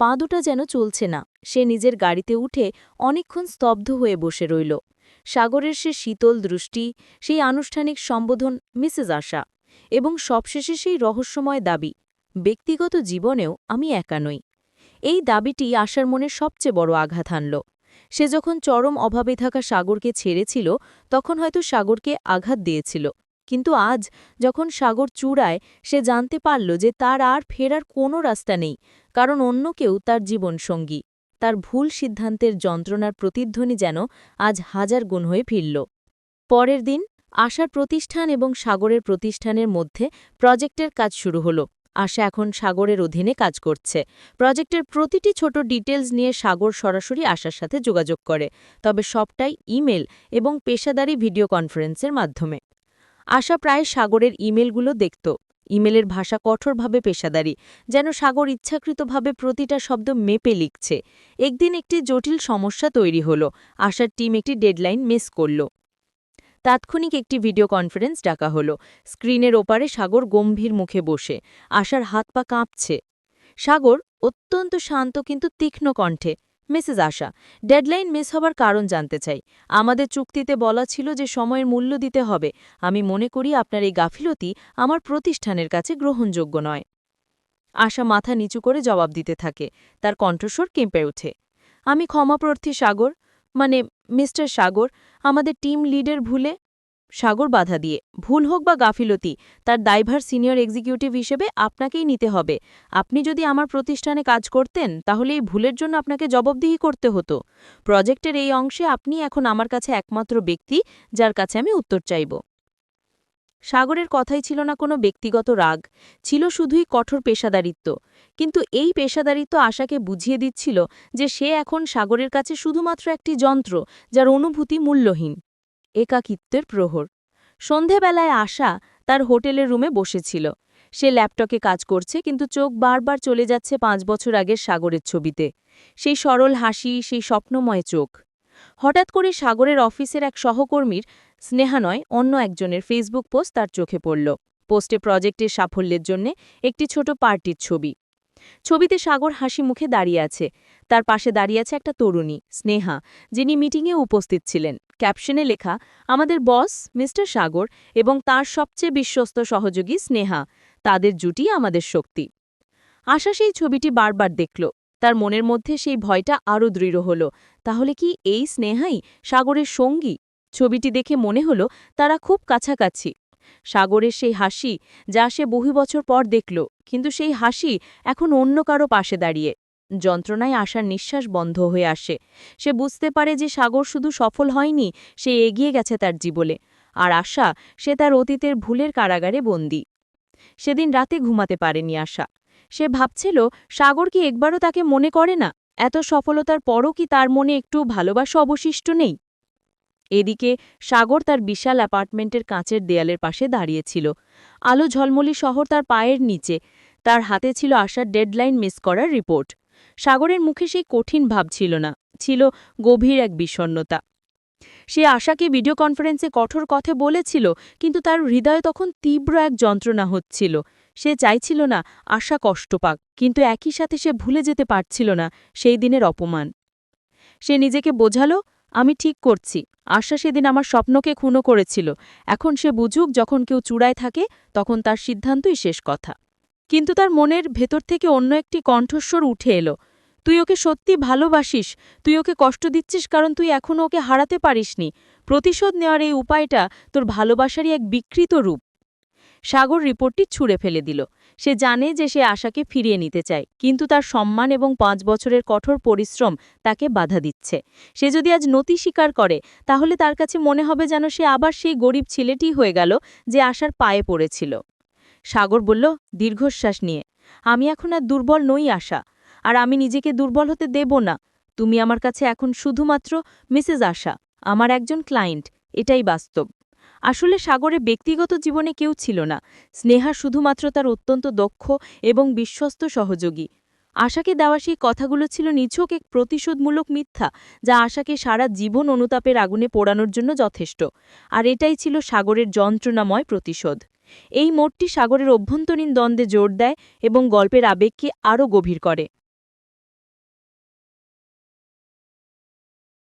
পা দুটা যেন চলছে না। সে নিজের গাড়িতে উঠে অনেকক্ষণ স্তব্ধ হয়ে বসে রইল। সাগরের সে শীতল দৃষ্টি, সেই আনুষ্ঠানিক সম্বোধন মিসেস আশা এবং সবশেষে সেই রহস্যময় দাবি, ব্যক্তিগত জীবনেও আমি একা নই। এই দাবিটি আশার মনে সবচেয়ে বড় আঘাত হানল। সে যখন চরম অভাবে থাকা সাগরকে ছেড়েছিল, তখন হয়তো সাগরকে আঘাত দিয়েছিল। কিন্তু আজ যখন সাগর চূড়ায়, সে জানতে পারল যে তার আর ফেরার কোনো রাস্তা নেই, কারণ অন্য কেউ তার জীবনসঙ্গী। তার ভুল সিদ্ধান্তের যন্ত্রণার প্রতিধ্বনি যেন আজ হাজার গুণ হয়ে ফিরল। পরের দিন আশার প্রতিষ্ঠান এবং সাগরের প্রতিষ্ঠানের মধ্যে প্রজেক্টের কাজ শুরু হলো। আশা এখন সাগরের অধীনে কাজ করছে। প্রজেক্টের প্রতিটি ছোট ডিটেলস নিয়ে সাগর সরাসরি আশার সাথে যোগাযোগ করে, তবে সবটাই ইমেল এবং পেশাদারি ভিডিও কনফারেন্সের মাধ্যমে। আশা প্রায় সাগরের ইমেলগুলো দেখত। ইমেলের ভাষা কঠোরভাবে পেশাদারি, যেন সাগর ইচ্ছাকৃতভাবে প্রতিটা শব্দ মেপে লিখছে। একদিন একটি জটিল সমস্যা তৈরি হল। আশার টিম একটি ডেডলাইন মিস করল। তাৎক্ষণিক একটি ভিডিও কনফারেন্স ডাকা হলো। স্ক্রিনের ওপারে সাগর গম্ভীর মুখে বসে। আশার হাত পা কাঁপছে। সাগর অত্যন্ত শান্ত কিন্তু তীক্ষ্ণ কণ্ঠে মিসেস আশা, ডেডলাইন মিস হবার কারণ জানতে চাই। আমাদের চুক্তিতে বলা ছিল যে সময়ের মূল্য দিতে হবে। আমি মনে করি আপনার এই গাফিলতি আমার প্রতিষ্ঠানের কাছে গ্রহণযোগ্য নয়। আশা মাথা নিচু করে জবাব দিতে থাকে। তার কণ্ঠস্বর কেঁপে ওঠে। আমি ক্ষমাপ্রার্থী সাগর মানে মিস্টার সাগর, আমাদের টিম লিডের ভুলে সাগর বাধা দিয়ে। ভুল হোক বা গাফিলতি, তার দায়ভার সিনিয়র এক্সিকিউটিভ হিসেবে আপনাকেই নিতে হবে। আপনি যদি আমার প্রতিষ্ঠানে কাজ করতেন, তাহলে এই ভুলের জন্য আপনাকে জবাবদিহি করতে হতো। প্রজেক্টের এই অংশে আপনি এখন আমার কাছে একমাত্র ব্যক্তি, যার কাছে আমি উত্তর চাইব। সাগরের কথাই ছিল না কোনো ব্যক্তিগত রাগ, ছিল শুধুই কঠোর পেশাদারিত্ব। কিন্তু এই পেশাদারিত্ব আশাকে বুঝিয়ে দিচ্ছিল যে সে এখন সাগরের কাছে শুধুমাত্র একটি যন্ত্র, যার অনুভূতি মূল্যহীন। একাকিত্বের প্রহর। সন্ধেবেলায় আশা তার হোটেলের রুমে বসেছিল। সে ল্যাপটপে কাজ করছে, কিন্তু চোখ বারবার চলে যাচ্ছে পাঁচ বছর আগের সাগরের ছবিতে। সেই সরল হাসি, সেই স্বপ্নময় চোখ। হঠাৎ করে সাগরের অফিসের এক সহকর্মীর স্নেহা নয় অন্য একজনের ফেসবুক পোস্ট তার চোখে পড়ল। পোস্টে প্রজেক্টের সাফল্যের জন্য একটি ছোট পার্টির ছবি। ছবিতে সাগর হাসি মুখে দাঁড়িয়ে আছে। তার পাশে দাঁড়িয়ে আছে একটা তরুণী, স্নেহা, যিনি মিটিংয়ে উপস্থিত ছিলেন। ক্যাপশনে লেখা, আমাদের বস, মিস্টার সাগর এবং তার সবচেয়ে বিশ্বস্ত সহযোগী স্নেহা। তাদের জুটি আমাদের শক্তি। আশা সেই ছবিটি বারবার দেখল। তার মনের মধ্যে সেই ভয়টা আরও দৃঢ় হল। তাহলে কি এই স্নেহাই সাগরের সঙ্গী? ছবিটি দেখে মনে হল তারা খুব কাছাকাছি। সাগরের সেই হাসি যা সে বহু বছর পর দেখল, কিন্তু সেই হাসি এখন অন্য কারও পাশে দাঁড়িয়ে। যন্ত্রণায় আসার নিঃশ্বাস বন্ধ হয়ে আসে। সে বুঝতে পারে যে সাগর শুধু সফল হয়নি, সে এগিয়ে গেছে তার জীবনে। আর আশা, সে তার অতীতের ভুলের কারাগারে বন্দী। সেদিন রাতে ঘুমাতে পারেনি আশা। সে ভাবছিল, সাগর কি একবারও তাকে মনে করে না? এত সফলতার পরও কি তার মনে একটু ভালোবাসা অবশিষ্ট নেই? এদিকে সাগর তার বিশাল অ্যাপার্টমেন্টের কাঁচের দেয়ালের পাশে দাঁড়িয়েছিল। আলো ঝলমলি শহর তার পায়ের নিচে। তার হাতে ছিল আসার ডেডলাইন মিস করার রিপোর্ট। সাগরের মুখে সেই কঠিন ভাব ছিল না, ছিল গভীর এক বিষণ্নতা সে আশাকে ভিডিও কনফারেন্সে কঠোর কথা বলেছিল, কিন্তু তার হৃদয়ে তখন তীব্র এক যন্ত্রণা হচ্ছিল। সে চাইছিল না, আশা কষ্ট পাক, কিন্তু একই সাথে সে ভুলে যেতে পারছিল না সেই দিনের অপমান। সে নিজেকে বোঝালো আমি ঠিক করছি। আশা সেদিন আমার স্বপ্নকে খুনো করেছিল। এখন সে বুঝুক যখন কেউ চূড়ায় থাকে, তখন তার সিদ্ধান্তই শেষ কথা। কিন্তু তার মনের ভেতর থেকে অন্য একটি কণ্ঠস্বর উঠে এলো। তুই ওকে সত্যি ভালোবাসিস? তুই ওকে কষ্ট দিচ্ছিস কারণ তুই এখনও ওকে হারাতে পারিসনি? প্রতিশোধ নেওয়ার এই উপায়টা তোর ভালোবাসারই এক বিকৃত রূপ। সাগর রিপোর্টটি ছুঁড়ে ফেলে দিল। সে জানে যে সে আশাকে ফিরিয়ে নিতে চায়, কিন্তু তার সম্মান এবং পাঁচ বছরের কঠোর পরিশ্রম তাকে বাধা দিচ্ছে। সে যদি আজ নতি স্বীকার করে, তাহলে তার কাছে মনে হবে যেন সে আবার সেই গরিব ছেলেটি হয়ে গেল যে আশার পায়ে পড়েছিল। সাগর বলল, দীর্ঘশ্বাস নিয়ে। আমি এখন আর দুর্বল নই, আশা। আর আমি নিজেকে দুর্বল হতে দেব না। তুমি আমার কাছে এখন শুধুমাত্র মিসেস আশা, আমার একজন ক্লায়েন্ট। এটাই বাস্তব। আসলে সাগরে ব্যক্তিগত জীবনে কেউ ছিল না। স্নেহা শুধুমাত্র তার অত্যন্ত দক্ষ এবং বিশ্বস্ত সহযোগী। আশাকে দেওয়া সেই কথাগুলো ছিল নিছক এক প্রতিশোধমূলক মিথ্যা যা আশাকে সারা জীবন অনুতাপের আগুনে পোড়ানোর জন্য যথেষ্ট। আর এটাই ছিল সাগরের যন্ত্রণাময় প্রতিশোধ। এই মোড়টি সাগরের অভ্যন্তরীণ দ্বন্দ্বে জোর দেয় এবং গল্পের আবেগকে আরও গভীর করে।